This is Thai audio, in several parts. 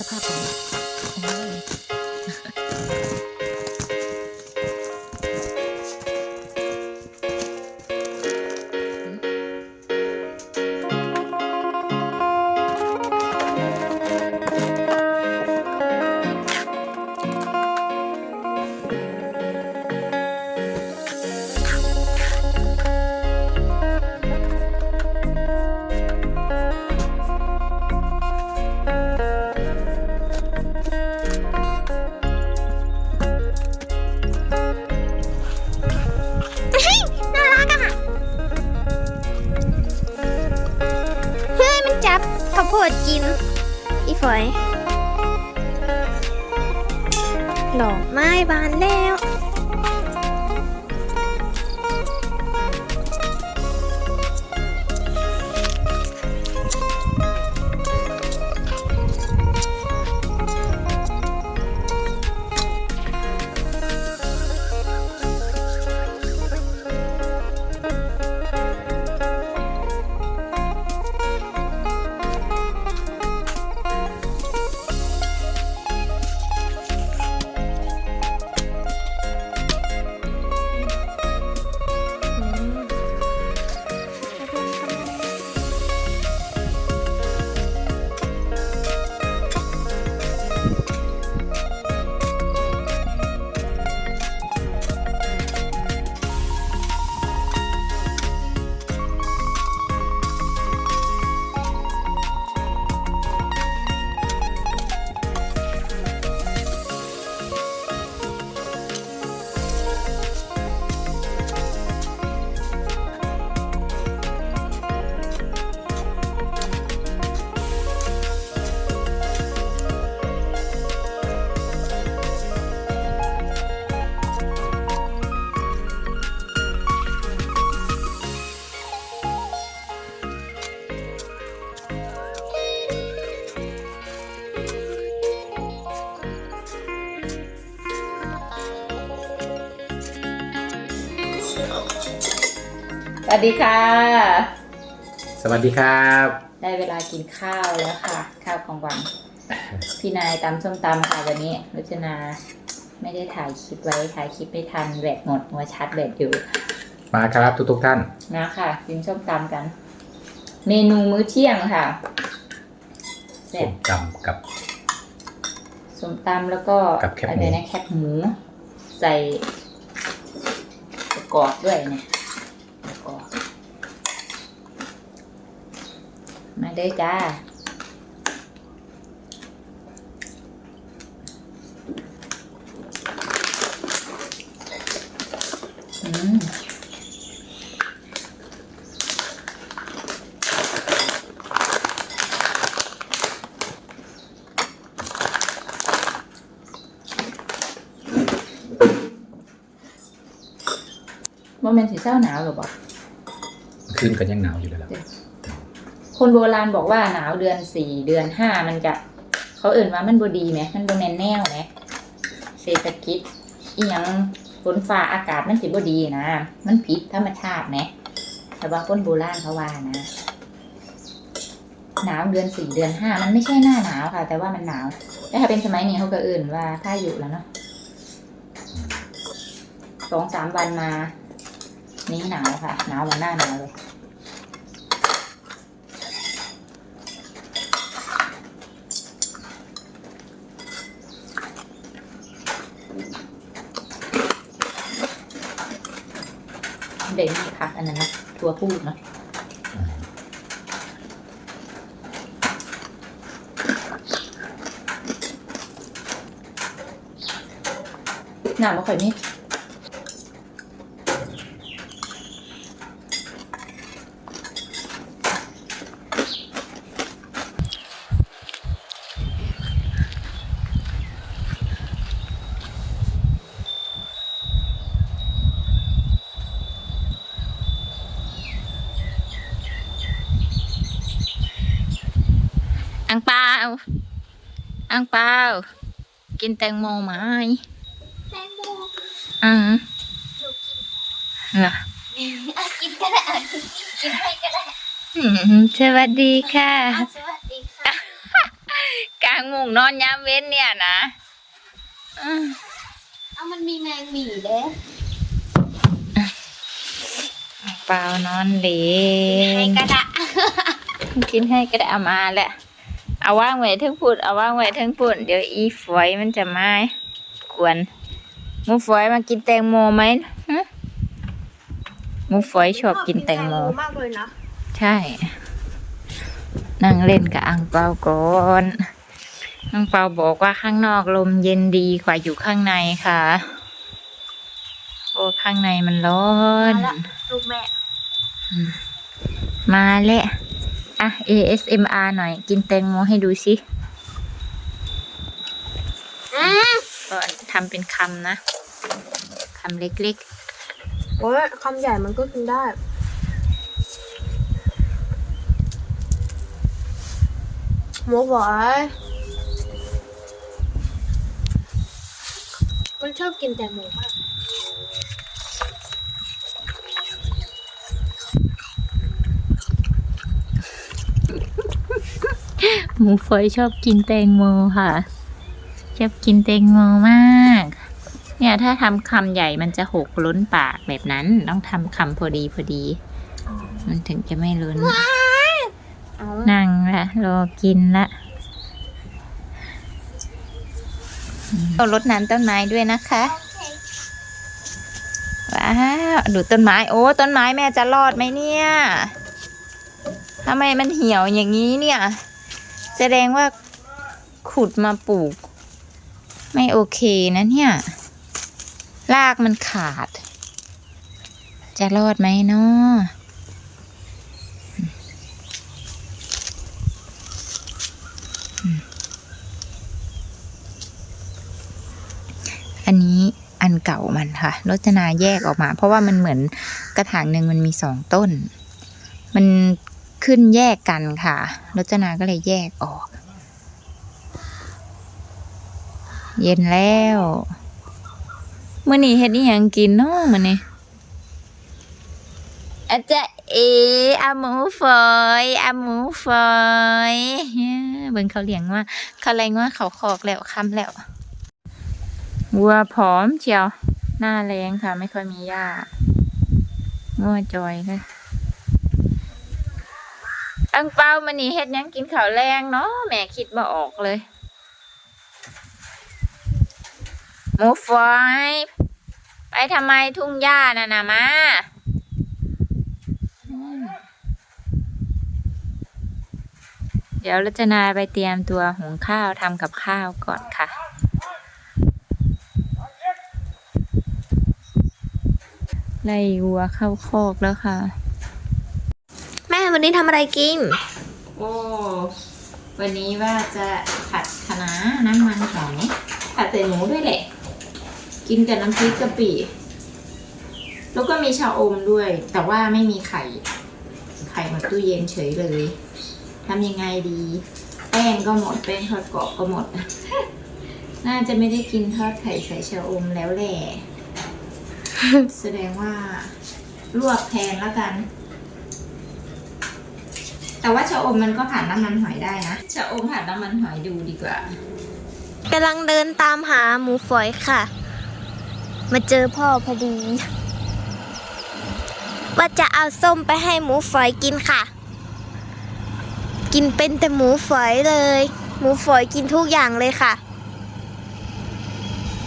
สภาพของของ จับข้าวโพดกิน อีฝอยหลอกไม้บานแล้ว วัสดีค่ะ สวัสดีครับ ได้เวลากินข้าวแล้วค่ะ ข้าวของหวังพี่นายตำส้มตำค่ะวันนี้รุจนาไม่ได้ถ่ายคลิปไว้ถ่ายคลิปไม่ทันแบตหมดมัวชาร์จแบตอยู่ มาครับทุกทุกๆท่านนะค่ะกินส้มตำกัน เมนูมื้อเที่ยงค่ะแซ่ส้บมตำกับส้มตำแล้วก็กับแคบหมูอะไรนะแคบหมู ใส่ประกอบด้วยเนี่ยประกอบ มาเด้อจ้า อืมว่ามันสีเศร้าหนาวหรือเปล่าขึ้นกันยังหนาวอยู่เลยล่ะ คนโบราณบอกว่าหนาวเดือนสี่เดือนห้ามันจะเขาเอื่นว่ามันบดีไหมมันบแมนแนวไหมเศรษฐกิจอีหยังฝนฟ้าอากาศมันสิบดีนะ มันผิดธรรมชาติไหมแต่ว่าคนโบราณเขาว่านะ หนาวเดือนสี่เดือนห้ามันไม่ใช่หน้าหนาวค่ะ แต่ว่ามันหนาวแต่ถ้าเป็นสมัยนี้เขาก็เอื่นว่าถ้าอยู่แล้วเนาะสองสามวันมา นี้หนาวค่ะ หนาวเหมือนหน้าหนาวเลย เด็กนี่พักอันนั้นนะตัวพูดนะหนาวมาข่อยนี่อังเปา อังเปากินแตงโมไหมแตงโมอืมหนูกินเหรออะกินก็ได้อะกินกินให้ก็ได้อืมสวัสดีค่ะอะสวัสดีค่ะกลางงมุงนอนยามเว้นเนี่ยนะอืมเอามันมีแมงหมีเด้เปล่านอนเหลให้งกระดะกินให้ก็ได้เอามาแหละ เอาว่างไว้ทั้งปุ่นเอาว่างไว้ทั้งปุ่นเดี๋ยวอีฝอยมันจะมาขวนหมูฝอยมากินแตงโมไหมฮะหมูฝอยชอบกินแตงโม มากเลยนะใช่ นั่งเล่นกับอังเปาก่อนอังเปาบอกว่าข้างนอกลมเย็นดีกว่าอยู่ข้างในค่ะ โอ้ข้างในมันร้อน มาละลูกแม่ มาแล้ว อะ ASMR หน่อย กินแตงโมให้ดูสิอืมก็ทำเป็นคำนะคำเล็กๆโอ้ยคำใหญ่มันก็กินได้หมูฝอยมันชอบกินแต่หมูมาก หมูฝอยชอบกินแตงโมค่ะ ชอบกินแตงโมมาก เนี่ยถ้าทำคำใหญ่มันจะหกล้นปากแบบนั้น ต้องทำคำพอดีพอดี มันถึงจะไม่ล้นเอานั่งละรอกินละก็รดน้ำต้นไม้ด้วยนะคะ ว้าวดูต้นไม้ โอ้ ต้นไม้แม่จะรอดไหมเนี่ยทำไมมันเหี่ยวอย่างนี้เนี่ย แสดงว่าขุดมาปลูก ไม่โอเคนะเนี่ยรากมันขาด จะรอดไหมเนาะอันนี้อันเก่ามันค่ะรจนาแยกออกมา เพราะว่ามันเหมือนกระถางหนึ่งมันมีสองต้น มัน ขึ้นแยกกันค่ะรจนาก็เลยแยกออก เย็นแล้วเมื่อนี้เฮ็ดอีหยังกินเนาะมื่อนี้อาจจะเออาหมูฝอยอาหมูฝอยเฮ้ยเบิ่งเขาเลี้ยงว่าเขาแรงว่าเขาคอกแล้วคำแล้ววัวผอมเชียว หน้าแรงค่ะ ไม่ค่อยมีหญ้างัวจอยเลย อังเปามันนี่เฮ็ดยังกินข้าวแรงเนาะแม่คิดมาออกเลยหมูฝอยไปทำไมทุ่งหญ้าน่ะนะมาเดี๋ยวรัชนาไปเตรียมตัวหุงข้าวทำกับข้าวก่อนค่ะ ไล่วัวเข้าคอกแล้วค่ะ วันนี้ทำอะไรกิน โอ้ วันนี้ว่าจะผัดคะน้าน้ำมันหอยผัดใส่หมูด้วยแหละ กินกับน้ำพริกกะปิ แล้วก็มีชาอมด้วย แต่ว่าไม่มีไข่ ไข่หมดตู้เย็นเฉยเลยทำยังไงดี แป้งก็หมดแป้งทอดกรอบก็หมด น่าจะไม่ได้กินทอดไข่ใส่ชาอมแล้วแหละ แสดงว่าลวกแทนแล้วกัน แต่ว่าชะอมมันก็ผ่านน้ำมันหอยได้นะชะอมผ่านน้ำมันหอยดูดีกว่ากำลังเดินตามหาหมูฝอยค่ะ มาเจอพ่อพอดี ว่าจะเอาส้มไปให้หมูฝอยกินค่ะ กินเป็นแต่หมูฝอยเลย หมูฝอยกินทุกอย่างเลยค่ะ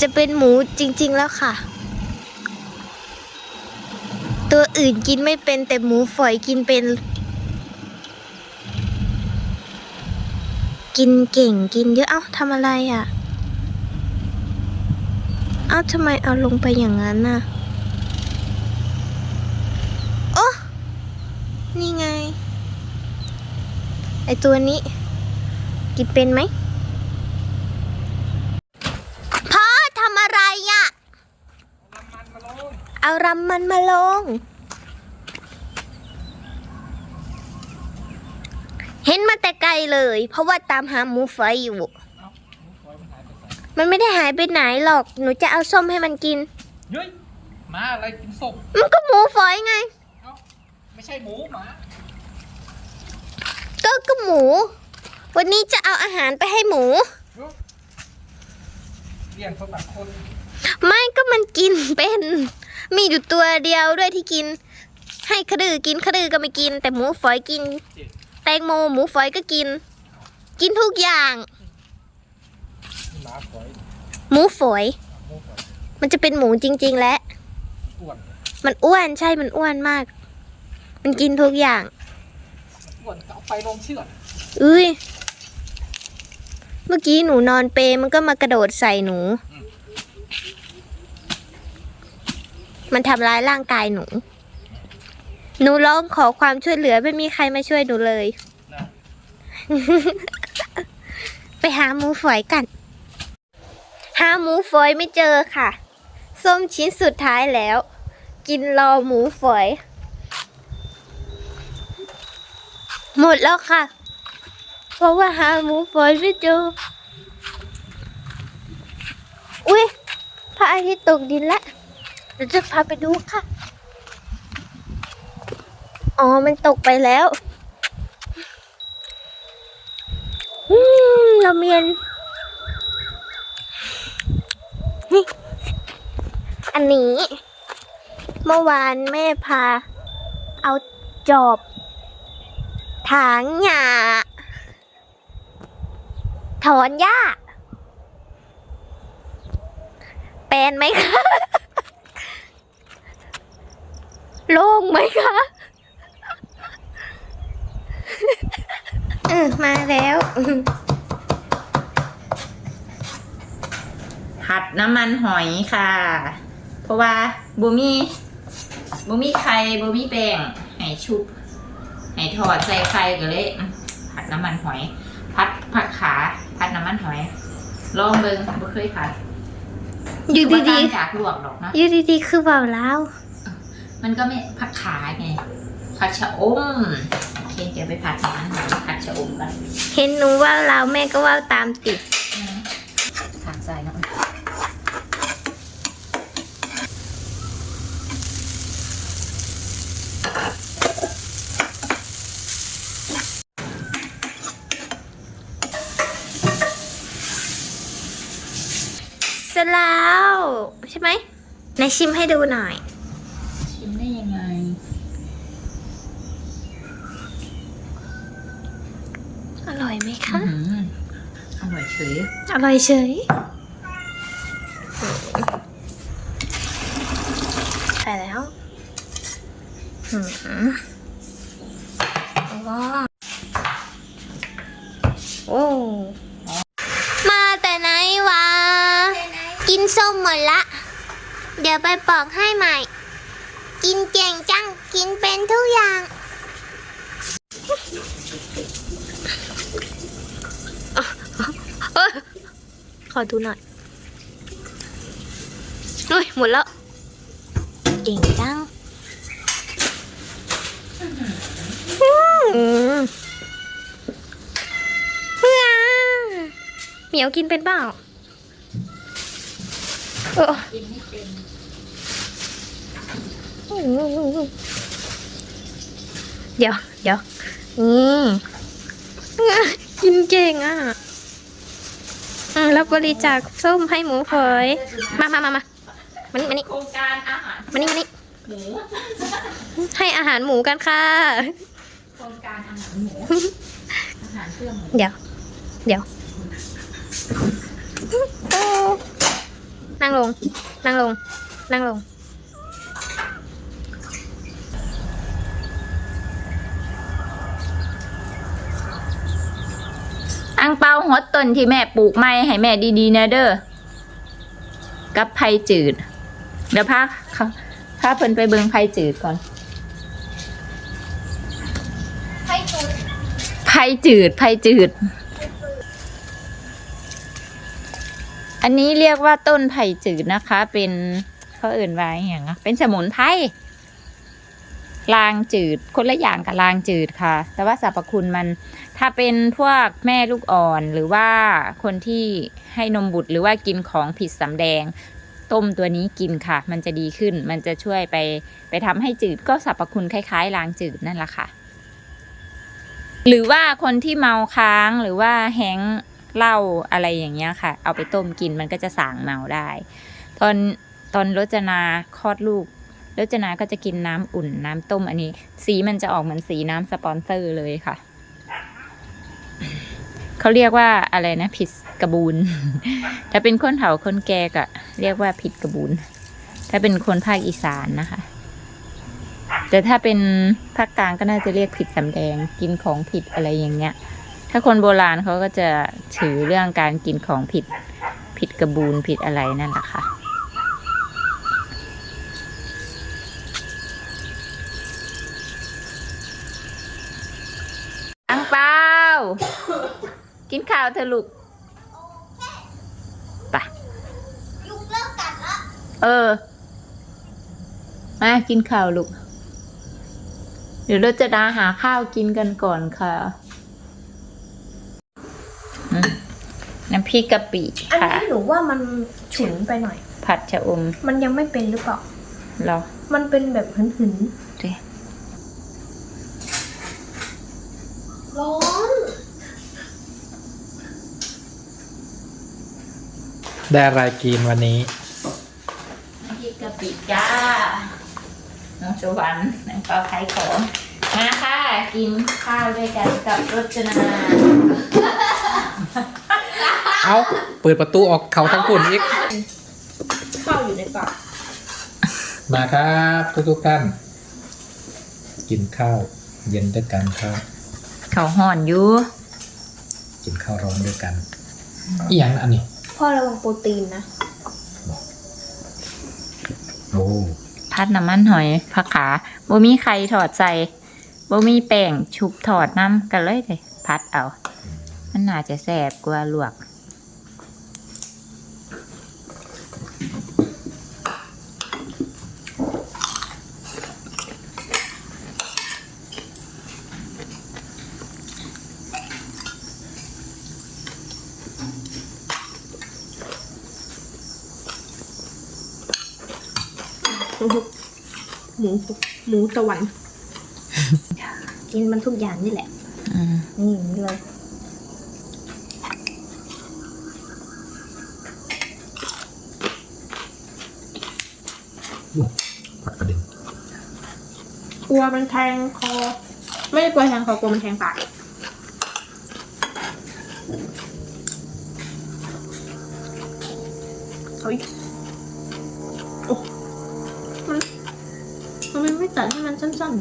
จะเป็นหมูจริง ๆ แล้วค่ะ ตัวอื่นกินไม่เป็นแต่หมูฝอยกินเป็น กินเก่งกินเยอะ เอ้าทำอะไรอะ เอ้าทำไมเอาลงไปอย่างนั้นน่ะ โอ้นี่ไง ไอตัวนี้ กินเป็นไหมพ่อทำอะไรอะ เอารำมันมาลง เห็นมาแต่ไกลเลย เพราะว่าตามหาหมูฝอยอยู่ มันไม่ได้หายไปไหนหรอก หนูจะเอาส้มให้มันกิน เฮ้ยหมาอะไรกินศพมันก็หมูฝอยไงไม่ใช่หมูหมาก็ก็หมู วันนี้จะเอาอาหารไปให้หมู เลี้ยงสำหรับคนไม่ก็มันกินเป็น มีอยู่ตัวเดียวด้วยที่กิน ให้ขดือกินขดือก็ไม่กิน แต่หมูฝอยกิน แตงโมหมูฝอยก็กิน กินทุกอย่าง หมาฝอยหมูฝอย หมูฝอยมันจะเป็นหมูจริง ๆ และอ้วนมันอ้วนใช่มันอ้วนมาก มันกินทุกอย่าง อ้วนก็เอาไปลงเชือดอุ้ย เมื่อกี้หนูนอนเปรย์มันก็มากระโดดใส่หนู มันทำร้ายร่างกายหนู หนูร้องขอความช่วยเหลือไม่มีใครมาช่วยหนูเลยนะไปหาหมูฝอยกัน หาหมูฝอยไม่เจอค่ะ ส้มชิ้นสุดท้ายแล้ว กินรอหมูฝอย หมดแล้วค่ะ เพราะว่าหาหมูฝอยไม่เจอ อุ้ยพระอาทิตย์ตกดินแล้วเดี๋ยวจะพาไปดูค่ะ อ๋อ มันตกไปแล้วอืมเราเมียน นี่ อันนี้ เมื่อวานแม่พา เอาจอบถางหญ้าถอนหญ้าแปลนไหมคะ โล่งไหมคะ ออมาแล้วผัดน้ำมันหอยค่ะ เพราะว่าบูมีบูมีไข่บูมีแป้งให้ชุบให้ทอดใส่ไข่ก็เลยอืมผัดน้ำมันหอยผัดผัดขาผัดน้ำมันหอย ลองเบิ่งบ่เคยผัดอยู่บ่ดีต่างจากลวกดอกนะๆอยู่ดีๆคือเบาแล้ว มันก็ไม่ผัดขาไงผัดชะอมโอเคเดี๋ยวไปผัดน้ำมันหอยผัด ชะอมกันเห็นหนูว่าวแล้วแม่ก็ว่าตามติดผัดใส่น้ำเสร็จแล้วใช่ไหมไหนชิมให้ดูหน่อย ชิมได้ยังไง อร่อยไหมคะ อื้อหืออร่อ ยเฉยอร่อยเฉยใส่แล้วหืมว้าวโอ้มาแต่ไหนวะ กินส้มหมดละ เดี๋ยวไปปอกให้ใหม่ กินเก่งจัง กินเป็นทุกอย่าง เอ้ย ขอดูหน่อยโอ้ยหมดแล้วเก่งจังอืมว้าเหมียวกินเป็นเปล่าเออเป็นเดี๋ยวเดี๋ยวนี่กินเก่งอะ อืมแล้วบริจาคส้มให้หมูฝอยมามามามามานี่มานี่โครงการอาหารมานี่มานี่หมูให้อาหารหมูกันค่ะ โครงการอาหารหมูอาหารเครื่องหมูเดี๋ยว เดี๋ยวนั่งลง นั่งลง นั่งลง อังเปาฮดต้นที่แม่ปลูกไม้ให้แม่ดีๆนะเด้อกับไผ่จืด เดี๋ยวพาเขาพาเพิ่นไปเบิงไผ่จืดก่อนให้ตูดไผ่จืดไผ่จืด อันนี้เรียกว่าต้นไผ่จืดนะคะ เป็นเขาเอื่นว่าอย่างเป็นสมุนไพรลางจืด คนละอย่างกับลางจืดค่ะ แต่ว่าสรรพคุณมัน ถ้าเป็นพวกแม่ลูกอ่อนหรือว่าคนที่ให้นมบุตรหรือว่ากินของผิดสำแดง ต้มตัวนี้กินค่ะ มันจะดีขึ้นมันจะช่วยไปไปทำให้จืดก็สรรพคุณคล้ายๆล้างจืดนั่นแหละค่ะ หรือว่าคนที่เมาค้างหรือว่าแห้งเหล้าอะไรอย่างเงี้ยค่ะ เอาไปต้มกินมันก็จะสางเมาได้ ตอนตอนรจนาคลอดลูกรจนาก็จะกินน้ำอุ่นน้ำต้มอันนี้ สีมันจะออกเหมือนสีน้ำสปอนเซอร์เลยค่ะ เขาเรียกว่าอะไรนะ ผิดกระบูน ถ้าเป็นคนเถาคนแก่ก็เรียกว่าผิดกระบูน ถ้าเป็นคนภาคอีสานนะคะ แต่ถ้าเป็นภาคกลางก็น่าจะเรียกผิดสำแดง กินของผิดอะไรอย่างเงี้ย ถ้าคนโบราณเขาก็จะถือเรื่องการกินของผิด ผิดกระบูนผิดอะไรนั่นแหละค่ะ อังเปา กินข้าวเธอะลูกไปยุงเลิกกัดละเออมากินข้าวลูก เดี๋ยวเราจะดาหาข้าวกินกันก่อนค่ะอืมน้ำพริกกะปิอันค่ะ นี้หนูว่ามันฉุนไปหน่อย ผัดชะอมมันยังไม่เป็นหรือเปล่า เหรอ มันเป็นแบบหึนหึน เดี๋ยว ๆร้อน ได้อะไรกินวันนี้น้ำพริกกะปิจ้า น้องสวรรค์น้องเปาขายของ มาค่ะ กินข้าวด้วยกันกับรจนาเอาเปิดประตูออกเขาทั้งคนอีก ข้าวอยู่ในปากมาครับทุกๆท่าน กินข้าว เย็นด้วยกันครับเขาห่อนอยู่ กินข้าวร้อนด้วยกันอีหยังอันนี้ พ่อระวังโปรตีนนะ โอ้พัดน้ำมันหอยผักขาบ่มีไข่ถอดใส่บ่มีแป้งชุบถอดน้ำกันเลยเลยพัดเอา มันน่าจะแสบกว่าลวก ห มูหมูสวรรค์กินมันทุกอย่างนี่แหละอืมนี่อย่างนี้เลยผักกระเด็นกลัวมันแทงคอ ไม่ได้กลัวแทงคอกลัวมันแทงปากเอาอีก ตัดให้มันสั้น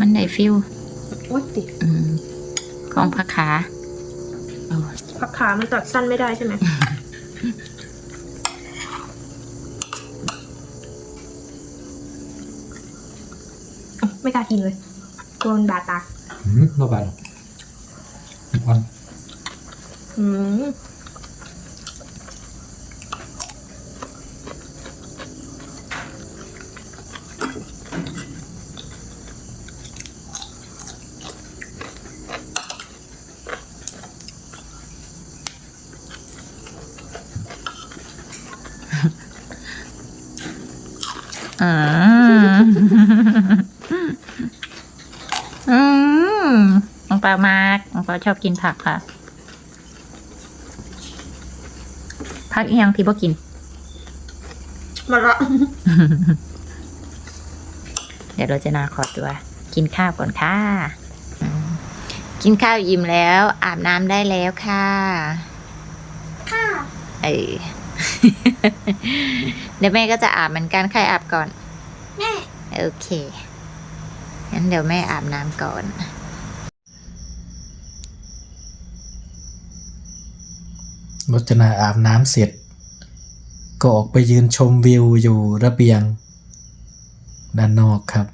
มันได้ฟิลๆโอ๊ยติดอืมของผักขาผักขามันตัดสั้นไม่ได้ใช่ไหมไม่กล้ากินเลยกลัวมันบาดตาอืมระบาดอ่อนอืมอืมอืมน้องปลามากน้องปลา ชอบกินผักค่ะ ผักอีหยังที่บ่กินมาละเดี๋ยวเราจะนาขอตัว กินข้าวก่อนค่ะอืมกินข้าวอิ่มแล้ว อาบน้ำได้แล้วค่ะค่ะเออเดี๋ยวแม่ก็จะอาบเหมือนกันใครอาบก่อน แม่ โอเคงั้นเดี๋ยวแม่อาบน้ำก่อน รจนาอาบน้ำเสร็จ ก็ออกไปยืนชมวิวอยู่ระเบียง ด้านนอกครับ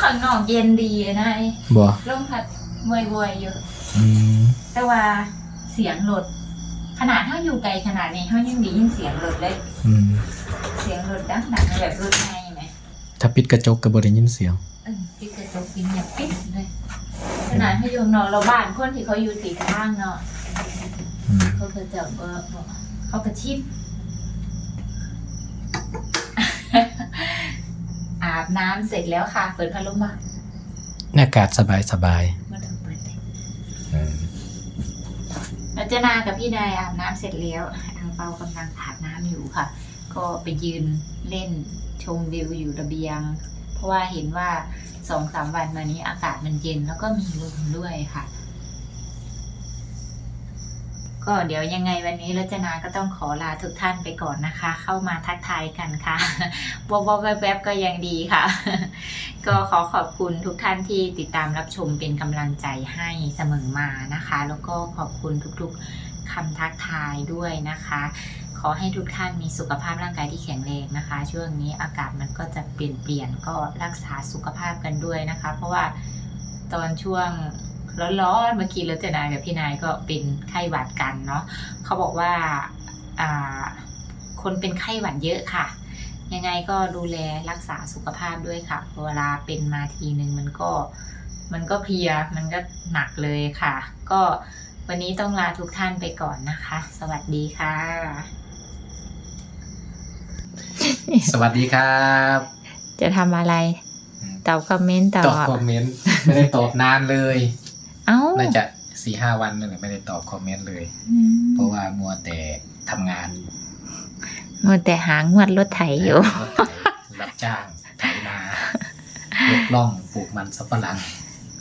ข้างนอกเย็นดีนะไอ้บ่ลมพัดวอยๆอยู่อืมแต่ว่าเสียงรถขนาดถ้าอยู่ไกลขนาดนี้เขายังได้ยินเสียงรถเลยอืมเสียงรถดังๆแบบรถไงไหมถ้าปิดกระจกก็บ่ได้ยินเสียงเออพี่กระจกกินอย่างปิดเลย ขนาดเขาอยู่นอนเราบ้านคนที่เขาอยู่ติดข้างเนาะอืมเขาก็จะเบอร์บอกเขากระชิบอาบอาบน้ำเสร็จแล้วค่ะ เปิดพัดลมมาอากาศสบายสบายมาถึงเปิดเลยๆอืมรัชนากับพี่นายอาบน้ำเสร็จแล้วอังเปากำลังอาบน้ำอยู่ค่ะ ก็ไปยืนเล่นชมวิวอยู่ระเบียง เพราะว่าเห็นว่า สองสามวันมานี้อากาศมันเย็นแล้วก็มีลมด้วยค่ะ ก็เดี๋ยวยังไงวันนี้รัชนาก็ต้องขอลาทุกท่านไปก่อนนะคะ เข้ามาทักทายกันค่ะวบวแวบๆก็ยังดีค่ะ ก็ขอขอบคุณทุกท่านที่ติดตามรับชมเป็นกำลังใจให้เสมอมานะคะ แล้วก็ขอบคุณทุกๆคำทักทายด้วยนะคะ ขอให้ทุกท่านมีสุขภาพร่างกายที่แข็งแรงนะคะ ช่วงนี้อากาศมันก็จะเปลี่ยนเปลี่ยนก็รักษาสุขภาพกันด้วยนะคะ เพราะว่าตอนช่วงร้อนๆเมื่อกี้รจนากับพี่นายก็เป็นไข้หวัดกันเนาะเขาบอกว่าคนเป็นไข้หวัดเยอะค่ะ ยังไงก็ดูแลรักษาสุขภาพด้วยค่ะเวลาเป็นมาทีหนึ่งมันก็มันก็เพียมันก็หนักเลยค่ะ ก็วันนี้ต้องลาทุกท่านไปก่อนนะคะ สวัสดีค่ะ สวัสดีครับ จะทำอะไร ตอบคอมเมนต์ต่อตอบคอมเมนต์ไม่ได้ตอบนานเลย เอ้าน่าจะสี่ห้าวันนั่นแหละไม่ได้ตอบคอมเมนต์เลยอืมเพราะว่ามัวแต่ทำงานมัวแต่หางวดรถไถอยู่รถไถรับจ้างไถนายกล่องปลูกมันสับปะหลัง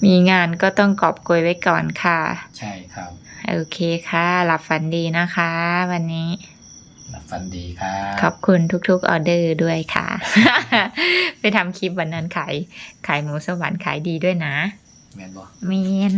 มีงานก็ต้องกอบโกยไว้ก่อนค่ะ ใช่ครับ โอเคค่ะ หลับฝันดีนะคะ วันนี้ หลับฟันดีครับขอบคุณทุกๆออเดอร์ด้วยค่ะ ไปทำคลิปวันนั้นขายขายหมูสวรรค์ขายดีด้วยนะ แมนบอเมียน